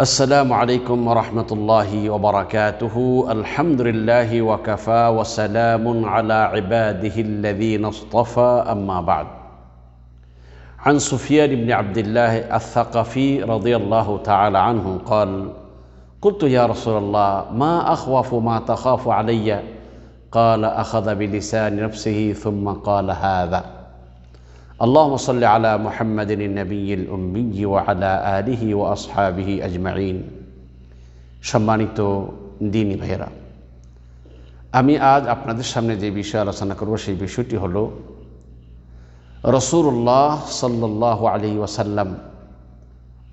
السلام عليكم ورحمة الله وبركاته. الحمد لله وكفى وسلام على عباده الذين اصطفى. أما بعد عن سفيان بن عبد الله الثقفي رضي الله تعالى عنه قال قلت يا رسول الله ما أخوف ما تخاف علي؟ قال أخذ بلسان نفسه ثم قال هذا. اللهم صل على محمد النبي الأمي وعلى آله وأصحابه أجمعين সম্মানিত দিনী ভাইয়েরা আমি আজ আপনাদের সামনে যে বিষয় আলোচনা করব সেই বিষয়টি হল রসুল্লাহ সাল্লাহ আলী ওয়াসাল্লাম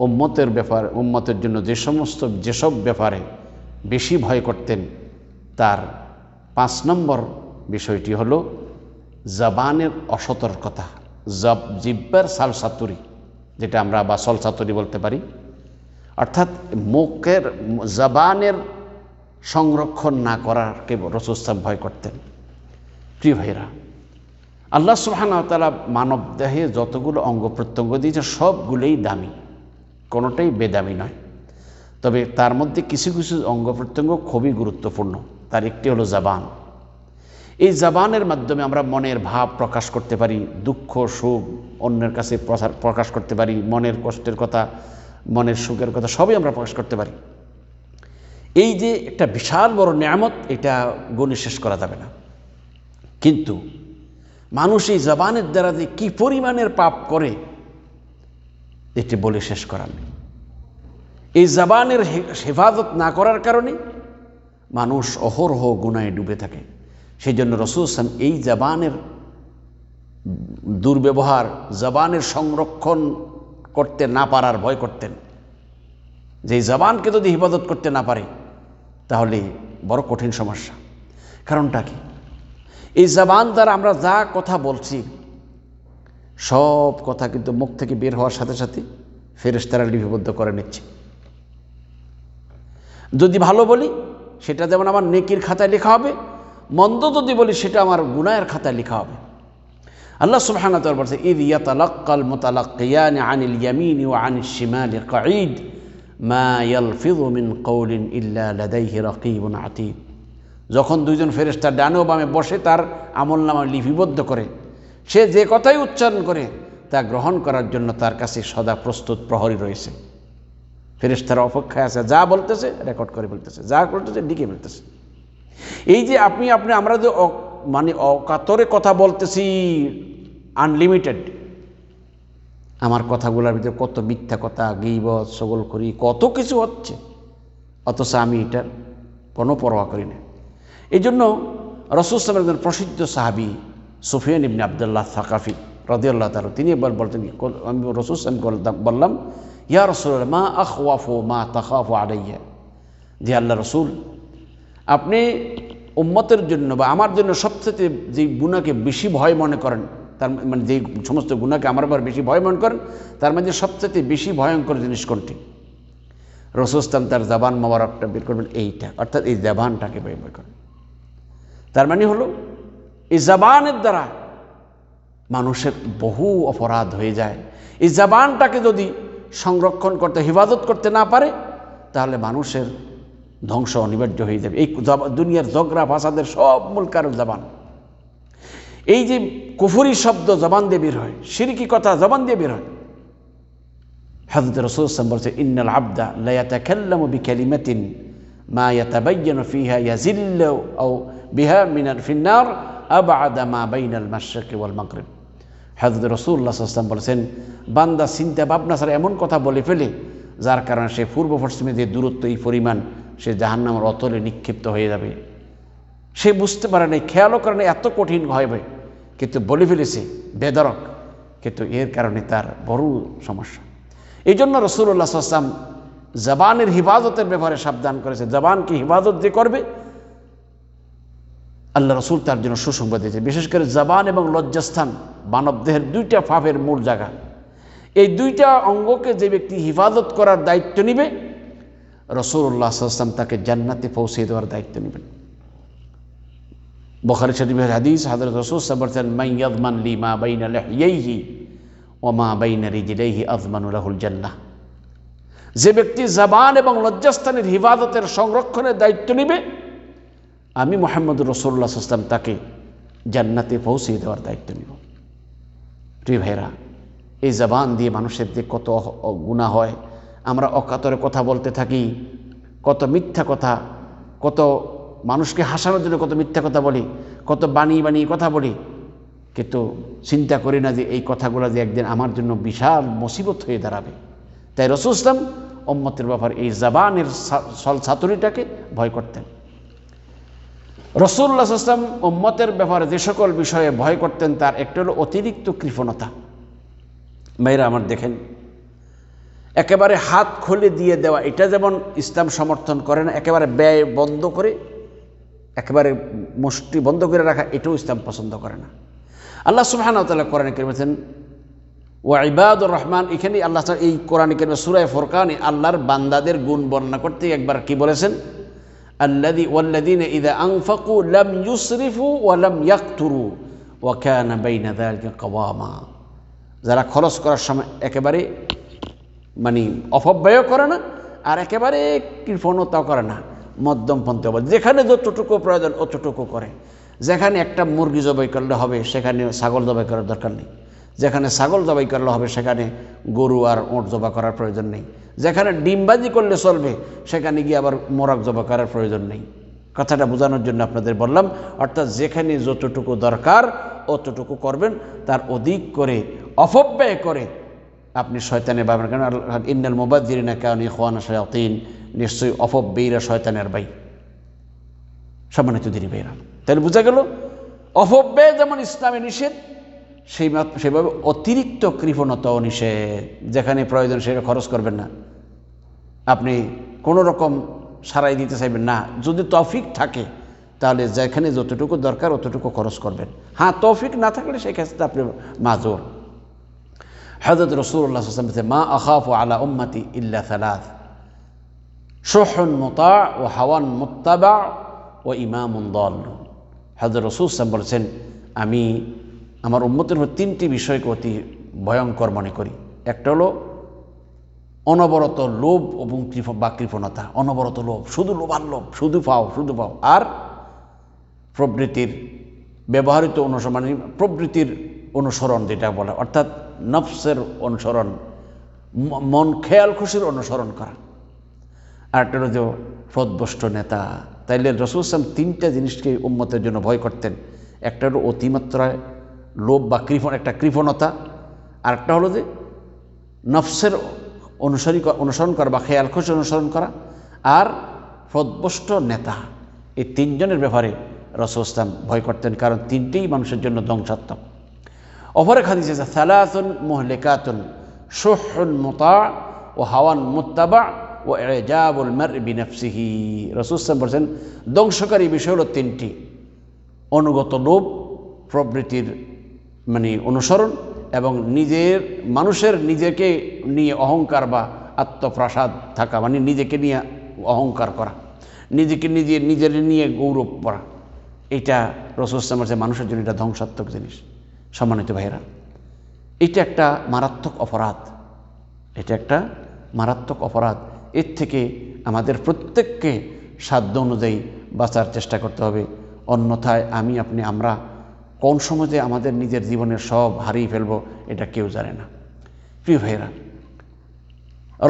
উম্মতের ব্যাপার উম্মতের জন্য যে সমস্ত যেসব ব্যাপারে বেশি ভয় করতেন তার পাঁচ নম্বর বিষয়টি হল জবানের অসতর্কতা জব জিব্বার সালসাতুরি যেটা আমরা বা সলসাতুরি বলতে পারি। অর্থাৎ মুখের জবানের সংরক্ষণ না করারকে রসুস্তাব ভয় করতেন। প্রিয় ভাইরা আল্লাহ সুহান তালা মানব দেহে যতগুলো অঙ্গ প্রত্যঙ্গ দিয়েছে, সবগুলোই দামি। কোনোটাই বেদামি নয়। তবে তার মধ্যে কিছু কিছু অঙ্গ প্রত্যঙ্গ খুবই গুরুত্বপূর্ণ। তার একটি হলো জবান। এই জবানের মাধ্যমে আমরা মনের ভাব প্রকাশ করতে পারি, দুঃখ, সুখ, অন্যের কাছে প্রকাশ করতে পারি, মনের কষ্টের কথা, মনের সুখের কথা সবই আমরা প্রকাশ করতে পারি। এই যে একটা বিশাল বড় নিয়ামত, এটা গণে শেষ করা যাবে না। কিন্তু মানুষ এই জবানের দ্বারা যে কী পরিমাণের পাপ করে, এটি বলে শেষ করার নেই। এই জবানের হেফাজত না করার কারণে মানুষ অহরহ গুনায় ডুবে থাকে। সেই জন্য রসুল ইসলাম এই জবানের দুর্ব্যবহার, জবানের সংরক্ষণ করতে না পারার ভয় করতেন। যে জবানকে যদি হিফাজত করতে না পারে, তাহলে বড় কঠিন সমস্যা। কারণটা কি? এই জবান দ্বারা আমরা যা কথা বলছি, সব কথা কিন্তু মুখ থেকে বের হওয়ার সাথে সাথে ফেরেস্তারা লিপিবদ্ধ করে নিচ্ছে। যদি ভালো বলি, সেটা যেমন আমার নেকির খাতায় লেখা হবে মন্দ যদি বলি, সেটা আমার গুনায়ের খাতায় লেখা হবে। আল্লাহ সুবহানাহু বলছে ইদ ইয়াতালাক্কাল মুতালাক্কিয়ান আনিল ইয়ামিন ওয়া আনিশ শিমাল কাঈদ, মা ইয়ালফিযু মিন কওলিন ইল্লা লাদাইহি রাকীবুন আতীদ। যখন দুইজন ফেরেশতা ডানে বামে বসে, তার আমলনামা লিপিবদ্ধ করে, সে যে কথাই উচ্চারণ করে, তা গ্রহণ করার জন্য তার কাছে সদা প্রস্তুত প্রহরী রয়েছে। ফেরেশতারা অপেক্ষায় আছে, যা বলতেছে, রেকর্ড করে বলতেছে, যা করতেছে, লিখে বলতেছে এই যে আপনি আপনি, আমরা যে মানে অকাতরে কথা বলতেছি আনলিমিটেড আমার কথাগুলোর ভিতরে কত মিথ্যা কথা, গিবত সগল করি কত কিছু হচ্ছে, অথচ আমি এটার কোনো পরোয়া করি না। এই জন্য রসুলামের একজন প্রসিদ্ধ সাহাবি সুফিয়ান ইবনে আবদুল্লাহ সাকাফি রদিয়াল্লাহ তার তিনি একবার বলতেন আমি রসুলাম বললাম, ইয়া রসুল মা আখওয়াফো, মা তাকাফো আলাইয়া। যে আল্লাহ রসুল আপনি উম্মতের জন্য বা আমার জন্য সবচেয়ে যে গুণাকে বেশি ভয় মনে করেন, তার মানে যে সমস্ত গুণাকে আমার আবার বেশি ভয় মনে করেন, তার মধ্যে সবচেয়ে বেশি ভয়ঙ্কর জিনিস কোনটি? রসুস্তাম তার জাবান মোবারকটা বের করবেন এইটা, অর্থাৎ এই জাবানটাকে ভয় করেন। তার মানে হলো, এই জাবানের দ্বারা মানুষের বহু অপরাধ হয়ে যায়। এই জাবানটাকে যদি সংরক্ষণ করতে, হেফাজত করতে না পারে, তাহলে মানুষের ধ্বংস অনিবার্য হয়ে যাবে। এই দুনিয়ার জগরা ভাষাদের সব মূল কারণ জবান। এই যে কুফুরি শব্দ জবান দিয়ে বের হয়, সিরিকি কথা জবান দিয়ে বের হয়। হজরত রসুলাম বলছে, ইন্নাল আবদা লায়াতা খেল্লাম বিকালিমাতিন মা ইয়াতাবাইয়ান ফিহা ইয়াজিল্ল আও বিহা মিনার ফিন্নার আবাদা মা বাইনাল মাশরিক ওয়াল মাগরিব। হজরত রসুল্লাহ আসলাম বলেছেন, বান্দা চিন্তা ভাবনা ছাড়া এমন কথা বলে ফেলে, যার কারণে সে পূর্ব পশ্চিমে যে দূরত্ব, এই পরিমাণ সে জাহান্নামের অতলে নিক্ষিপ্ত হয়ে যাবে। সে বুঝতে পারে নাই, খেয়ালও করে এত কঠিন হবে কিন্তু বলে ফেলেছে, বেদরক। কিন্তু এর কারণে তার বড় সমস্যা। এই জন্য রসুল্লাহ আসলাম জবানের হিফাজতের ব্যাপারে সাবধান করেছে। জবানকে হিফাজত যে করবে? আল্লাহ রসুল তার জন্য সুসংবাদ দিয়েছে। বিশেষ করে জবান এবং লজ্জাস্থান মানবদেহের দুইটা ফাফের মূল জায়গা। এই দুইটা অঙ্গকে যে ব্যক্তি হিফাজত করার দায়িত্ব নিবে রসুল্লাহ আসলাম তাকে জান্নাতে পৌঁছে দেওয়ার দায়িত্ব নেবেন। বখারি শরীফের হাদিস হাজরত রসুল বলছেন মাইয়াদমান লি মা বাইনা লাহিয়াইহি ও মা বাইনা রিজিলাইহি আজমানুল রাহুল জান্নাহ। যে ব্যক্তি জাবান এবং লজ্জাস্থানের হিফাজতের সংরক্ষণের দায়িত্ব নেবে, আমি মোহাম্মদ রসুল্লাহ ইসলাম তাকে জান্নাতে পৌঁছিয়ে দেওয়ার দায়িত্ব নিব। প্রিয় ভাইরা এই জবান দিয়ে মানুষের যে কত গুণা হয় আমরা অকাতরে কথা বলতে থাকি, কত মিথ্যা কথা, কত মানুষকে হাসানোর জন্য কত মিথ্যা কথা বলি, কত বানিয়ে বানিয়ে কথা বলি, কিন্তু চিন্তা করি না যে এই কথাগুলো যে একদিন আমার জন্য বিশাল মুসিবত হয়ে দাঁড়াবে। তাই রসুল ইসলাম ওম্মতের ব্যাপার এই জাবানের সল ছাতুরিটাকে ভয় করতেন। রসুল্লাহ ইসলাম ওম্মতের ব্যাপারে যে সকল বিষয়ে ভয় করতেন, তার একটা হলো অতিরিক্ত কৃপণতা। মেয়েরা আমার দেখেন একেবারে হাত খুলে দিয়ে দেওয়া, এটা যেমন ইসলাম সমর্থন করে না, একেবারে ব্যয় বন্ধ করে, একেবারে মুষ্টি বন্ধ করে রাখা, এটাও ইসলাম পছন্দ করে না। আল্লাহ সুবাহান তাল্লাহ কোরআন কেমেছেন ও ইবাদুর রহমান এখানে আল্লাহ এই কোরআন কেমে সুরায় ফোরকানে আল্লাহর বান্দাদের গুণ বর্ণনা করতে একবার কি বলেছেন? আল্লাদি আংফাকু লাম ইয়াকতুরু যারা খরচ করার সময় একেবারে মানে অপব্যয় করে না, আর একেবারে কৃপণতাও করে না, মধ্যম পন্থী অবস্থা যেখানে যতটুকু প্রয়োজন অতটুকু করে। যেখানে একটা মুরগি জবাই করলে হবে, সেখানে ছাগল জবাই করার দরকার নেই। যেখানে ছাগল জবাই করলে হবে, সেখানে গরু আর ওঁট জবা করার প্রয়োজন নেই। যেখানে ডিমবাজি করলে চলবে, সেখানে গিয়ে আবার মোরগ জবা করার প্রয়োজন নেই। কথাটা বোঝানোর জন্য আপনাদের বললাম, অর্থাৎ যেখানে যতটুকু দরকার, অতটুকু করবেন, তার অধিক করে অপব্যয় করে আপনি শয়তানে পাবেন কারণ ইন্নাল মোবাদ্দিনা কারণ ইখওয়ানা শয়াতিন। নিশ্চয়ই অপব্যয়ীরা শয়তানের বাই সম্মানিত দিনী ভাইরা তাহলে বোঝা গেল, অপব্যয় যেমন ইসলামে নিষেধ, সেই সেভাবে অতিরিক্ত কৃপণতাও নিষেধ। যেখানে প্রয়োজন সেটা খরচ করবেন না। আপনি কোনো রকম সারাই দিতে চাইবেন না। যদি তফিক থাকে, তাহলে যেখানে যতটুকু দরকার, অতটুকু খরচ করবেন। হ্যাঁ তৌফিক না থাকলে সেক্ষেত্রে আপনি মাজোর। হজরত রসুল্লাহ মা আখাফ আলা উম্মতি ইল্লা সালাদ শোহন মোতা ও হাওয়ান মোত্তাবা ও ইমামুন দল হজরত রসুল সাহেব বলছেন, আমি আমার উম্মতের তিনটি বিষয়কে অতি ভয়ঙ্কর মনে করি। একটা হলো অনবরত লোভ এবং বা কৃপণতা। অনবরত লোভ, শুধু লোভার লোভ, শুধু পাও শুধু পাও। আর প্রবৃত্তির ব্যবহৃত অনুসরণ, প্রবৃত্তির অনুসরণ যেটা বলে, অর্থাৎ নফসের অনুসরণ মন খেয়াল খুশির অনুসরণ করা। আর একটা হলো যে নেতা। তাইলে রসুল ইসলাম তিনটা জিনিসকে উন্মতের জন্য ভয় করতেন। একটা হলো অতিমাত্রায় লোভ বা কৃপণ, একটা কৃপণতা। আর একটা হলো যে নফসের অনুসরী অনুসরণ করা বা খেয়াল খুশি অনুসরণ করা। আর ফদবষ্ট নেতা, এই তিনজনের ব্যাপারে রসুল ইসলাম ভয় করতেন। কারণ তিনটেই মানুষের জন্য ধ্বংসাত্মক। অপরে খাদিছে সালাতুন মোহলেকাতুন শোহন মোতা ও হাওয়ান মুত্তাবা ও এজাবুল মার বিনাফসিহি। রসুলাম বলছেন ধ্বংসকারী বিষয় হলো তিনটি, অনুগত লোভ, প্রবৃত্তির মানে অনুসরণ এবং নিজের, মানুষের নিজেকে নিয়ে অহংকার বা আত্মপ্রাসাদ থাকা মানে নিজেকে নিয়ে অহংকার করা, নিজেকে নিজে, নিজের নিয়ে গৌরব করা। এটা রসুলাম বলছে মানুষের জন্য এটা ধ্বংসাত্মক জিনিস। সম্মানিত ভাইরা এটা একটা মারাত্মক অপরাধ। এটা একটা মারাত্মক অপরাধ। এর থেকে আমাদের প্রত্যেককে সাধ্য অনুযায়ী বাঁচার চেষ্টা করতে হবে। অন্যথায় আমি, আপনি, আমরা কোন সময় যে আমাদের নিজের জীবনের সব হারিয়ে ফেলব, এটা কেউ জানে না। প্রিয় ভাইয়েরা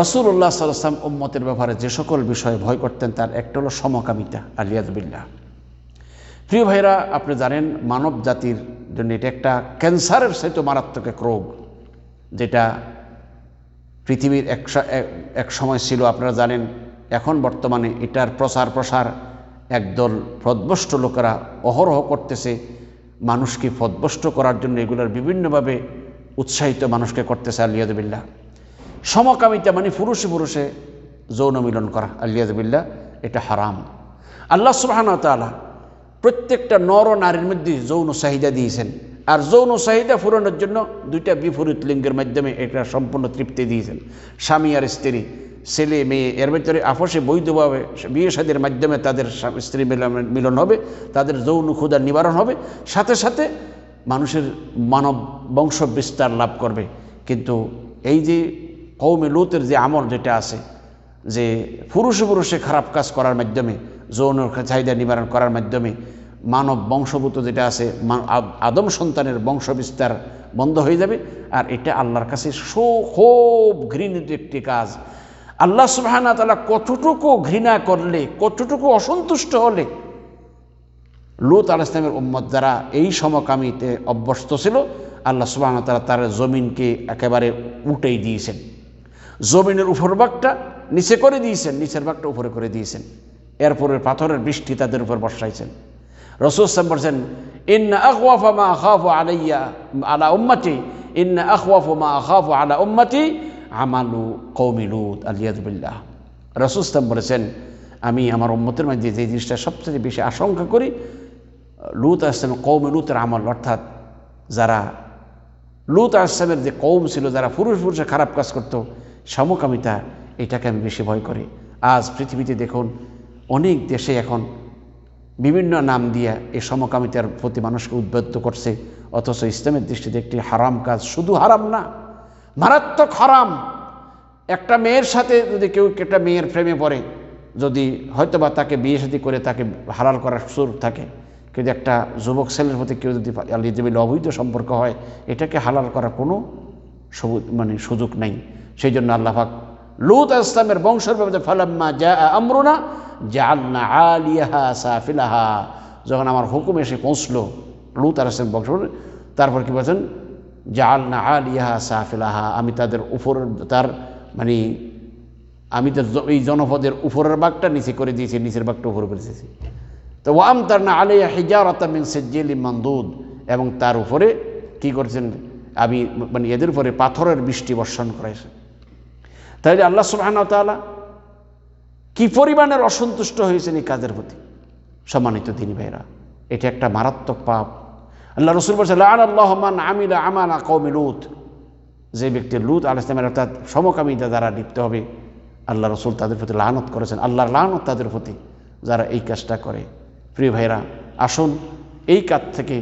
রসুল্লাহ সাল্লাম উম্মতের ব্যাপারে যে সকল বিষয়ে ভয় করতেন, তার একটা হলো সমকামিতা আলিয়াজবিল্লাহ প্রিয় ভাইরা আপনি জানেন মানব জাতির জন্য এটা একটা ক্যান্সারের সাথে মারাত্মক এক রোগ, যেটা পৃথিবীর এক সময় ছিল, আপনারা জানেন, এখন বর্তমানে এটার প্রসার প্রসার একদল ফদবষ্ট লোকেরা অহরহ করতেছে। মানুষকে ফদবষ্ট করার জন্য এগুলোর বিভিন্নভাবে উৎসাহিত মানুষকে করতেছে আলিয়াদবিল্লা সমকামিতা মানে পুরুষে পুরুষে যৌন মিলন করা আলিয়াদবিল্লা এটা হারাম। আল্লাহ সুবাহ তালা প্রত্যেকটা নর নারীর মধ্যে যৌন চাহিদা দিয়েছেন। আর যৌন চাহিদা পূরণের জন্য দুইটা বিপরীত লিঙ্গের মাধ্যমে এটা সম্পূর্ণ তৃপ্তি দিয়েছেন। স্বামী আর স্ত্রী, ছেলে, মেয়ে, এর ভিতরে আপসে বৈধভাবে বিয়ে সাদের মাধ্যমে তাদের স্ত্রী মিলন হবে, তাদের যৌন ক্ষুদার নিবারণ হবে। সাথে সাথে মানুষের মানব বংশ বিস্তার লাভ করবে। কিন্তু এই যে কৌমে লুতের যে আমল যেটা আছে যে পুরুষে পুরুষে খারাপ কাজ করার মাধ্যমে যৌন চাহিদা নিবারণ করার মাধ্যমে মানব বংশভূত যেটা আছে আদম সন্তানের বংশ বিস্তার বন্ধ হয়ে যাবে। আর এটা আল্লাহর কাছে সো খুব ঘৃণিত একটি কাজ। আল্লাহ সুবহানা তালা কতটুকু ঘৃণা করলে, কতটুকু অসন্তুষ্ট হলে, লুত আল ইসলামের উম্মত যারা এই সমকামিতে অভ্যস্ত ছিল, আল্লাহ সুবাহ তারা তার জমিনকে একেবারে উঠেই দিয়েছেন। জমিনের উপর ভাগটা নিচে করে দিয়েছেন, নিচের ভাগটা উপরে করে দিয়েছেন। এরপরে পাথরের বৃষ্টি তাদের উপর বর্ষাইছেন। রসুল বলছেন, ইন্না আখওয়াফা মা আখাফু আলাইয়া আলা উম্মতি, ইন্না আখওয়াফু মা আখাফু আলা উম্মতি আমালু কৌমি লুত আলিয়াদুবিল্লাহ রসুল সাহেব বলেছেন, আমি আমার উম্মতের মধ্যে যে জিনিসটা সবচেয়ে বেশি আশঙ্কা করি, লুত আসলাম কৌমে লুতের আমল, অর্থাৎ যারা লুত আসলামের যে কৌম ছিল, যারা পুরুষ পুরুষে খারাপ কাজ করত সমকামিতা এটাকে আমি বেশি ভয় করি। আজ পৃথিবীতে দেখুন, অনেক দেশে এখন বিভিন্ন নাম দিয়া এই সমকামিতার প্রতি মানুষকে উদ্বুদ্ধ করছে, অথচ ইসলামের দৃষ্টিতে একটি হারাম কাজ শুধু হারাম না, মারাত্মক হারাম। একটা মেয়ের সাথে যদি কেউ একটা মেয়ের প্রেমে পড়ে, যদি হয়তোবা তাকে বিয়ে সাথী করে তাকে হারাল করার সুর থাকে, কিন্তু একটা যুবক ছেলের প্রতি কেউ যদি আলিজবিল অবৈধ সম্পর্ক হয়, এটাকে হালাল করার কোনো মানে সুযোগ নেই। সেই জন্য আল্লাহাক লুত ইসলামের বংশের ব্যাপারে ফালাম্মা যা আমরুনা জালনা আলিয়াহা সাফিলাহা। যখন আমার হুকুম এসে পৌঁছলো লুত আর ইসলাম বংশ তারপর কি বলছেন? জালনা আলিয়াহা সাফিলাহা, আমি তাদের উপর তার মানে আমি তো এই জনপদের উপরের বাঘটা নিচে করে দিয়েছি, নিচের বাঘটা উপরে করে দিয়েছি। তো ওয়াম তার না আলিয়া হিজারতা মিন সেজ্জেলি মান্দুদ, এবং তার উপরে কি করছেন? আমি মানে এদের উপরে পাথরের বৃষ্টি বর্ষণ করেছে তাইলে আল্লাহ সুবহানাহু ওয়া কি পরিমাণের অসন্তুষ্ট হয়েছেন এই কাজের প্রতি? সম্মানিত দিনী ভাইরা এটা একটা মারাত্মক পাপ। আল্লাহ রসুল বলছে লান আল্লাহ মান আমিলা আমানা কৌমি লুত। যে ব্যক্তি লুত আল অর্থাৎ সমকামিতা দ্বারা লিপ্ত হবে, আল্লাহ রসুল তাদের প্রতি লানত করেছেন। আল্লাহর লানত তাদের প্রতি যারা এই কাজটা করে। প্রিয় ভাইরা আসুন এই কাজ থেকে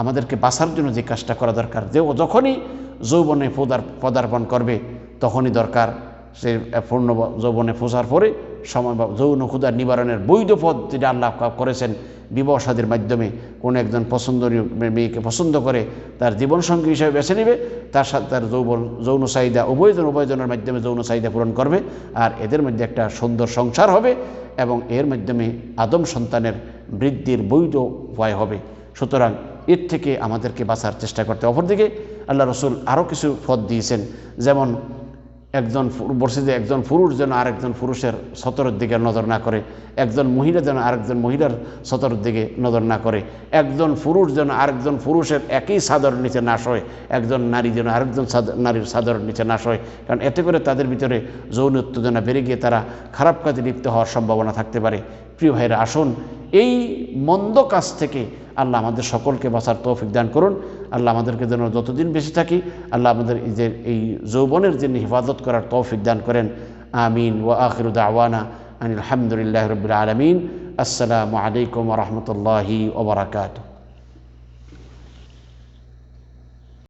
আমাদেরকে বাঁচার জন্য যে কাজটা করা দরকার, যে যখনই যৌবনে পদার, পদার্পণ করবে, তখনই দরকার সে পূর্ণ যৌবনে পৌঁছার পরে সময় বা যৌন ক্ষুদার নিবারণের বৈধ পথ যেটা আল্লাহ করেছেন বিবাহ সাদীর মাধ্যমে। কোনো একজন পছন্দনীয় মেয়েকে পছন্দ করে তার জীবনসঙ্গী হিসেবে বেছে নেবে, তার সাথে তার যৌবন, যৌন চাহিদা, উভয়জন উভয়জনের মাধ্যমে যৌন চাহিদা পূরণ করবে আর এদের মধ্যে একটা সুন্দর সংসার হবে এবং এর মাধ্যমে আদম সন্তানের বৃদ্ধির বৈধ উপায় হবে। সুতরাং এর থেকে আমাদেরকে বাঁচার চেষ্টা করতে। অপরদিকে আল্লাহ রসুল আরও কিছু পথ দিয়েছেন। যেমন একজন যে একজন পুরুষ যেন আরেকজন পুরুষের সতরের দিকে নজর না করে, একজন মহিলা যেন আরেকজন মহিলার সতরের দিকে নজর না করে, একজন পুরুষ যেন আরেকজন পুরুষের একই সাদর নিচে না শোয় একজন নারী যেন আরেকজন নারীর সাদরের নিচে না শোয় কারণ এতে করে তাদের ভিতরে যৌন উত্তেজনা বেড়ে গিয়ে তারা খারাপ কাজে লিপ্ত হওয়ার সম্ভাবনা থাকতে পারে। প্রিয় ভাইরা, আসুন, এই মন্দ কাজ থেকে আল্লাহ আমাদের সকলকে বাঁচার তৌফিক দান করুন। আল্লাহ আমাদেরকে যেন যতদিন বেশি থাকি, আল্লাহ আমাদের যে, এই যৌবনের জন্য হেফাজত করার তৌফিক দান করেন। আমিন ওয়া আখির আওয়ানা আনিল আলহামদুলিল্লাহ রবিল আলমিন। আসসালামু আলাইকুম রহমতুল্লাহি ওবরাকাতু